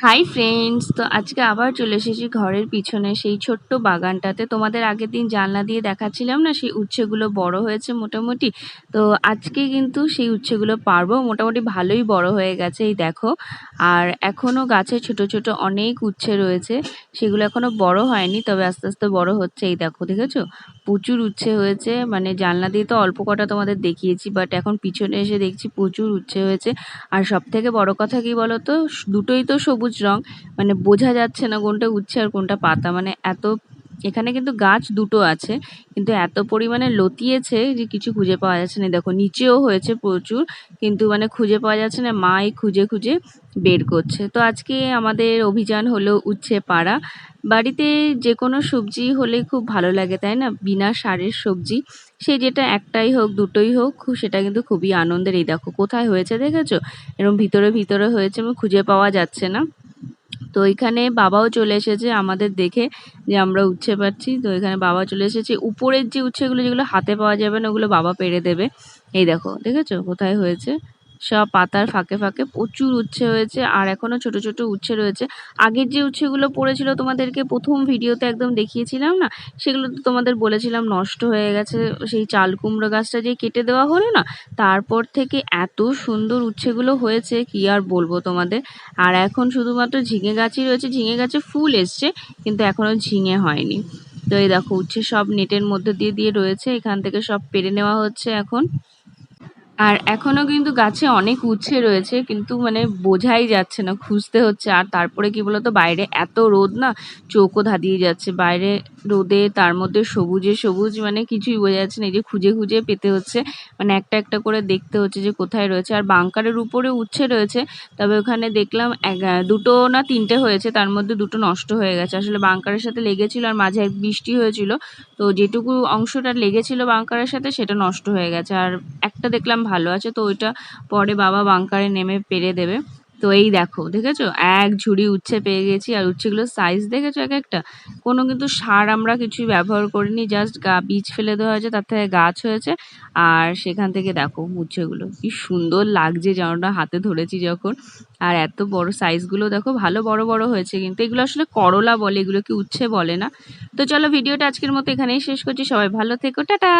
Hi friends তো আজকে আবার চলে এসেছি ঘরের পিছনে সেই ছোট্ট বাগানটাতে। তোমাদের আগের দিন জানলা দিয়ে দেখাচ্ছিলাম না, সেই উচ্ছেগুলো বড় হয়েছে মোটামুটি। তো আজকে কিন্তু সেই উচ্ছেগুলো পারব, মোটামুটি ভালোই বড় হয়ে গেছে, এই দেখো। আর এখনও গাছে ছোট ছোট অনেক উচ্ছে রয়েছে, সেগুলো এখনও বড় হয়নি, তবে আস্তে আস্তে বড় হচ্ছে, এই দেখো, দেখেছ? প্রচুর উচ্ছে হয়েছে। মানে জানলা দিয়ে তো অল্প কটা তোমাদের দেখিয়েছি বাট এখন পিছনে এসে দেখছি প্রচুর উচ্ছে হয়েছে। আর সব থেকে বড় কথা কি বলতো? দুটোই তো সবুজ রং মানে বোঝা যাচ্ছে না কোনটা উচ্ছে আর কোনটা পাতা। মানে এত এখানে কিন্তু গাছ দুটো আছে, কিন্তু এত পরিমাণে লতিয়েছে যে কিছু খুঁজে পাওয়া যাচ্ছে না। দেখো, নিচেও হয়েছে প্রচুর, কিন্তু মানে খুঁজে পাওয়া যাচ্ছে না, মাই খুঁজে খুঁজে বের করছে। তো আজকে আমাদের অভিযান হলো উচ্ছে পাড়া। বাড়িতে যে কোনো সবজি হলে খুব ভালো লাগে, তাই না? বিনা সারের সবজি, সে যেটা একটাই হোক, দুটোই হোক সেটা কিন্তু খুবই আনন্দের। এই দেখো, কোথায় হয়েছে দেখেছ? এরকম ভিতরে ভিতরে হয়েছে খুঁজে পাওয়া যাচ্ছে না। তো এখানে বাবাও চলে এসেছে আমাদের দেখে যে আমরা উচ্ছে পাচ্ছি। তো এখানে বাবা চলে এসেছে। উপরের যে উচ্ছেগুলো যেগুলো হাতে পাওয়া যাবে না, ওগুলো বাবা পেরে দেবে। এই দেখো, দেখেছ? কোথায় হয়েছে? সব পাতার ফাঁকে ফাঁকে প্রচুর উচ্ছে হয়েছে আর এখনও ছোট ছোট উচ্ছে রয়েছে। আগের যে উচ্ছেগুলো পড়েছিল তোমাদেরকে প্রথম ভিডিওতে একদম দেখিয়েছিলাম না? সেগুলো তো তোমাদের বলেছিলাম নষ্ট হয়ে গেছে, সেই চাল কুমড়ো গাছটা যে কেটে দেওয়া হলো না? তারপর থেকে এত সুন্দর উচ্ছেগুলো হয়েছে, কি আর বলব তোমাদের? আর এখন শুধুমাত্র ঝিঙে গাছই রয়েছে, ঝিঙে গাছে ফুল এসছে, কিন্তু এখনও ঝিঙে হয়নি। তো এই দেখো, উচ্ছে সব নেটের মধ্যে দিয়ে দিয়ে রয়েছে, এখান থেকে সব পেরে নেওয়া হচ্ছে এখন। আর এখনও কিন্তু গাছে অনেক উচ্ছে রয়েছে, কিন্তু মানে বোঝাই যাচ্ছে না, খুঁজতে হচ্ছে। আর তারপরে কি বলতো, বাইরে এত রোদ না চোখও ধাঁধিয়ে যাচ্ছে। বাইরে রোদে, তার মধ্যে সবুজে সবুজ মানে কিছুই বোঝা যাচ্ছে না, এই যে খুঁজে খুঁজে পেতে হচ্ছে। মানে একটা একটা করে দেখতে হচ্ছে যে কোথায় রয়েছে। আর বাংকারের উপরে উচ্ছে রয়েছে, তবে ওখানে দেখলাম দুটো না তিনটে হয়েছে, তার মধ্যে দুটো নষ্ট হয়ে গেছে। আসলে বাংকারের সাথে লেগেছিল আর মাঝে এক বৃষ্টি হয়েছিল। তো যেটুকু অংশটা লেগেছিল বাংকারের সাথে, সেটা নষ্ট হয়ে গেছে। আর একটা দেখলাম ভালো আছে, তো ওইটা পরে বাবা বাংকারে নেমে পেরে দেবে। তো এই দেখো, দেখেছ? এক ঝুড়ি উচ্ছে পেয়ে গেছি, আর উচ্ছেগুলোর সাইজ দেখেছ এক একটা? কোনো কিন্তু সার আমরা কিছুই ব্যবহার করিনি জাস্ট গা, বীজ ফেলে দেওয়া হয়েছে, তার থেকে গাছ হয়েছে। আর সেখান থেকে দেখো উচ্ছেগুলো, কি সুন্দর লাগছে যেমনটা হাতে ধরেছি যখন। আর এত বড় সাইজগুলো দেখো ভালো বড় বড় হয়েছে কিন্তু। এগুলো আসলে করলা বলে, এগুলো কি উচ্ছে বলে না। তো চলো ভিডিওটা আজকের মতো এখানেই শেষ করছি, সবাই ভালো থেকো, টাটা!